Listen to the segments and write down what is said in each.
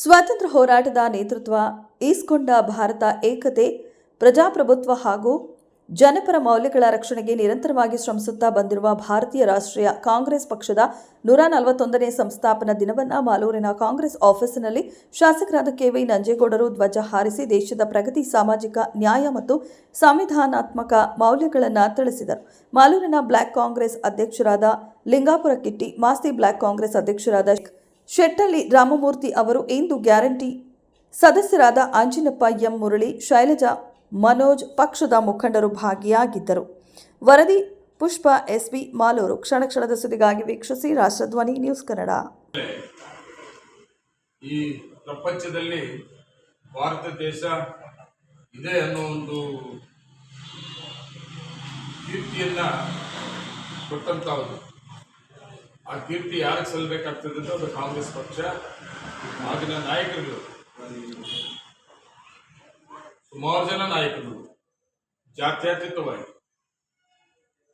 ಸ್ವಾತಂತ್ರ್ಯ ಹೋರಾಟದ ನೇತೃತ್ವ ಈಸ್ಕೊಂಡ ಭಾರತ ಏಕತೆ, ಪ್ರಜಾಪ್ರಭುತ್ವ ಹಾಗೂ ಜನಪರ ಮೌಲ್ಯಗಳ ರಕ್ಷಣೆಗೆ ನಿರಂತರವಾಗಿ ಶ್ರಮಿಸುತ್ತಾ ಬಂದಿರುವ ಭಾರತೀಯ ರಾಷ್ಟ್ರೀಯ ಕಾಂಗ್ರೆಸ್ ಪಕ್ಷದ ನೂರ ನಲವತ್ತೊಂದನೇ ಸಂಸ್ಥಾಪನಾ ದಿನವನ್ನು ಮಾಲೂರಿನ ಕಾಂಗ್ರೆಸ್ ಆಫೀಸಿನಲ್ಲಿ ಶಾಸಕರಾದ ಕೆವೈ ನಂಜೇಗೌಡರು ಧ್ವಜ ಹಾರಿಸಿ ದೇಶದ ಪ್ರಗತಿ, ಸಾಮಾಜಿಕ ನ್ಯಾಯ ಮತ್ತು ಸಂವಿಧಾನಾತ್ಮಕ ಮೌಲ್ಯಗಳನ್ನು ತಿಳಿಸಿದರು. ಮಾಲೂರಿನ ಬ್ಲಾಕ್ ಕಾಂಗ್ರೆಸ್ ಅಧ್ಯಕ್ಷರಾದ ಲಿಂಗಾಪುರ ಕಿಟ್ಟಿ, ಮಾಸ್ತಿ ಬ್ಲಾಕ್ ಕಾಂಗ್ರೆಸ್ ಅಧ್ಯಕ್ಷರಾದ ಶೆಟ್ಟಳ್ಳಿ ರಾಮಮೂರ್ತಿ ಅವರು ಇಂದು ಗ್ಯಾರಂಟಿ. ಸದಸ್ಯರಾದ ಅಂಜಿನಪ್ಪ ಎಂ ಮುರಳಿ, ಶೈಲಜಾ ಮನೋಜ್ ಪಕ್ಷದ ಮುಖಂಡರು ಭಾಗಿಯಾಗಿದ್ದರು. ವರದಿ ಪುಷ್ಪ ಎಸ್ಬಿ ಮಾಲೂರು. ಕ್ಷಣ ಕ್ಷಣದ ಸುದ್ದಿಗಾಗಿ ವೀಕ್ಷಿಸಿ ರಾಷ್ಟ್ರಧ್ವನಿ ನ್ಯೂಸ್ ಕನ್ನಡ. ಈ ಪ್ರಪಂಚದಲ್ಲಿ ಭಾರತ ದೇಶ ಇದೆ ಅನ್ನೋ ಒಂದು ಕೀರ್ತಿಯನ್ನ ಕೊಟ್ಟಂತವ್ರು ಆ ಕೀರ್ತಿ ಯಾರಿಗೆ ಸಲ್ಲಬೇಕಾಗ್ತದೆ ಅದು ಕಾಂಗ್ರೆಸ್ ಪಕ್ಷ ಆಗಿನ ನಾಯಕರುಗಳು. ಸುಮಾರು ಜನ ನಾಯಕರು, ಜಾತ್ಯತೀತವಾಗಿ.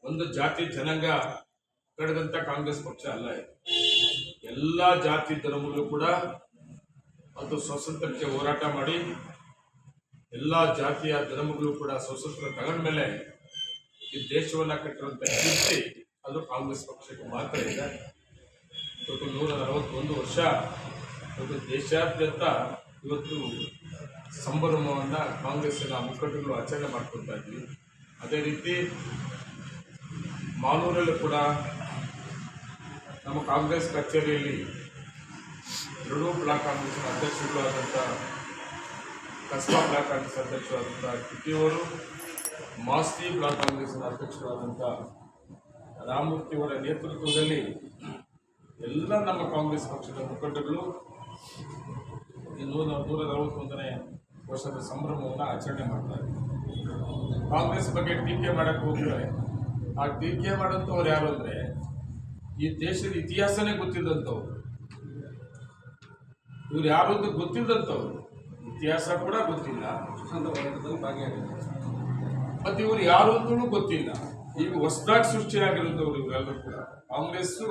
ಒಂದು ಜಾತಿ ಜನಾಂಗ ಕಡೆದಂತ ಕಾಂಗ್ರೆಸ್ ಪಕ್ಷ ಅಲ್ಲ ಎಲ್ಲ ಜಾತಿ ಧರ್ಮಗಳು ಕೂಡ ಒಂದು ಸ್ವಾತಂತ್ರ್ಯಕ್ಕೆ ಹೋರಾಟ ಮಾಡಿ, ಎಲ್ಲ ಜಾತಿಯ ಧರ್ಮಗಳು ಕೂಡ ಸ್ವಾತಂತ್ರ್ಯ ತಗೊಂಡ್ಮೇಲೆ ಈ ದೇಶವನ್ನ ಕಟ್ಟಿರುವಂತ ಕೀರ್ತಿ ಅದು ಕಾಂಗ್ರೆಸ್ ಪಕ್ಷಕ್ಕೆ ಮಾತ್ರ ಇದೆ ಇವತ್ತು ನೂರ ಅರವತ್ತೊಂದು ವರ್ಷ ಇವತ್ತು ದೇಶಾದ್ಯಂತ ಇವತ್ತು ಸಂಭ್ರಮವನ್ನು ಕಾಂಗ್ರೆಸ್ಸಿನ ಮುಖಂಡರು ಆಚರಣೆ ಮಾಡ್ಕೊತಾ ಇದ್ವಿ. ಅದೇ ರೀತಿ ಮಾಲೂರಲ್ಲಿ ಕೂಡ ನಮ್ಮ ಕಾಂಗ್ರೆಸ್ ಕಚೇರಿಯಲ್ಲಿ ಎರಡೂ ಬ್ಲಾಕ್ ಕಾಂಗ್ರೆಸ್ ಅಧ್ಯಕ್ಷರುಗಳಾದಂಥ ಕಸ್ಬಾ ಬ್ಲಾಕ್ ಕಾಂಗ್ರೆಸ್ ಅಧ್ಯಕ್ಷರಾದಂಥ ಕಿಟ್ಟಿಯವರು, ಮಾಸ್ತಿ ಬ್ಲಾಕ್ ಕಾಂಗ್ರೆಸ್ನ ಅಧ್ಯಕ್ಷರಾದಂಥ ರಾಮಮೂರ್ತಿಯವರ ನೇತೃತ್ವದಲ್ಲಿ ಎಲ್ಲ ನಮ್ಮ ಕಾಂಗ್ರೆಸ್ ಪಕ್ಷದ ಮುಖಂಡಗಳು ಈ ನೂರ ನೂರ ನಲವತ್ತೊಂದನೇ ವರ್ಷದ ಸಂಭ್ರಮವನ್ನು ಆಚರಣೆ ಮಾಡ್ತಾರೆ. ಕಾಂಗ್ರೆಸ್ ಬಗ್ಗೆ ಟೀಕೆ ಮಾಡಕ್ಕೆ ಹೋಗ್ತಾರೆ. ಆ ಟೀಕೆ ಮಾಡೋಂಥವ್ರು ಯಾರು ಅಂದರೆ ಈ ದೇಶದ ಇತಿಹಾಸನೇ ಗೊತ್ತಿದ್ದಂಥವ್ರು ಇವ್ರು ಯಾರು ಅಂತ ಗೊತ್ತಿದ್ದಂಥವ್ರು ಇತಿಹಾಸ ಕೂಡ ಗೊತ್ತಿಲ್ಲ. ಮತ್ತೆ ಇವ್ರು ಯಾರು ಅಂತಲೂ ಗೊತ್ತಿಲ್ಲ. ಈಗ ಹೊಸದಾಗಿ ಸೃಷ್ಟಿಯಾಗಿರೋಂಥವ್ರು ಇವರೆಲ್ಲರೂ ಕೂಡ. ಕಾಂಗ್ರೆಸ್ಸು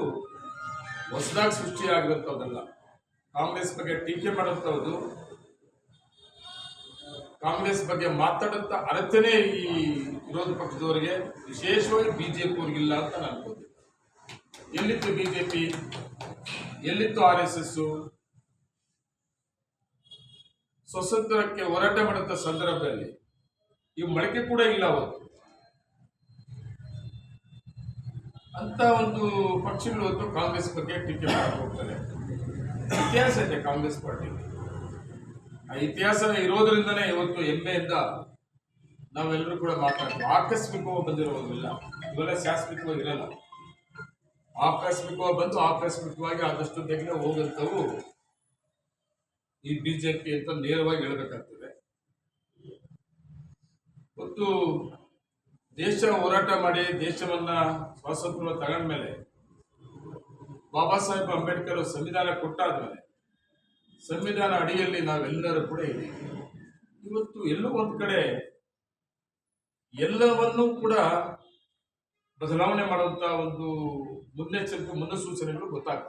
ಹೊಸದಾಗಿ ಸೃಷ್ಟಿಯಾಗಿರೋಂಥದ್ದಲ್ಲ ಕಾಂಗ್ರೆಸ್ ಬಗ್ಗೆ ಟೀಕೆ ಮಾಡೋಂಥದ್ದು ಕಾಂಗ್ರೆಸ್ ಬಗ್ಗೆ ಮಾತಾಡಂತ ಅರ್ಹತೆನೇ ಈ ವಿರೋಧ ಪಕ್ಷದವರಿಗೆ ವಿಶೇಷವಾಗಿ ಬಿಜೆಪಿ ಅವ್ರಿಗಿಲ್ಲ ಅಂತ ನಾನು ಅನ್ಕೋತೀನಿ ಎಲ್ಲಿತ್ತು ಬಿಜೆಪಿ? ಎಲ್ಲಿತ್ತು ಆರ್ ಎಸ್ ಎಸ್ ಸ್ವತಂತ್ರಕ್ಕೆ ಹೋರಾಟ ಮಾಡುವಂಥ ಸಂದರ್ಭದಲ್ಲಿ. ಈ ಮಳಕೆ ಕೂಡ ಇಲ್ಲ ಅವತ್ತು. ಅಂತ ಒಂದು ಪಕ್ಷಗಳು ಇವತ್ತು ಕಾಂಗ್ರೆಸ್ ಬಗ್ಗೆ ಟೀಕೆ ಮಾಡಕ್ಕೆ ಹೋಗ್ತಾರೆ. ಇತಿಹಾಸ ಇದೆ ಕಾಂಗ್ರೆಸ್ ಪಾರ್ಟಿ. ಆ ಇತಿಹಾಸ ಇರೋದ್ರಿಂದನೇ ಇವತ್ತು ಹೆಮ್ಮೆಯಿಂದ ನಾವೆಲ್ಲರೂ ಕೂಡ ಮಾತಾಡ್ತೀವಿ. ಆಕಸ್ಮಿಕವಾಗಿ ಬಂದಿರೋದಿಲ್ಲ. ಇವೆಲ್ಲ ಶಾಶ್ವತವಾಗಿ ಇರಲ್ಲ. ಆಕಸ್ಮಿಕವಾಗಿ ಬಂದು ಆಕಸ್ಮಿಕವಾಗಿ ಆದಷ್ಟು ಬೇಗನೆ ಹೋಗಂತವು ಈ ಬಿಜೆಪಿ ಅಂತ ನೇರವಾಗಿ ಹೇಳಬೇಕಾಗ್ತದೆ. ಮತ್ತು ದೇಶ ಹೋರಾಟ ಮಾಡಿ ದೇಶವನ್ನ ಸ್ವಾತಂತ್ರ್ಯ ತಗೊಂಡ್ಮೇಲೆ ಬಾಬಾ ಸಾಹೇಬ್ ಅಂಬೇಡ್ಕರ್ ಸಂವಿಧಾನ ಕೊಟ್ಟಾದ್ಮೇಲೆ ಸಂವಿಧಾನ ಅಡಿಯಲ್ಲಿ ನಾವೆಲ್ಲರೂ ಕೂಡ ಇದ್ದೀವಿ. ಇವತ್ತು ಎಲ್ಲೋ ಒಂದು ಕಡೆ ಎಲ್ಲವನ್ನೂ ಕೂಡ ಬದಲಾವಣೆ ಮಾಡುವಂತ ಒಂದು ಮುನ್ನೆಚ್ಚರಿಕೆ, ಮುನ್ಸೂಚನೆಗಳು ಗೊತ್ತಾಗ್ತದೆ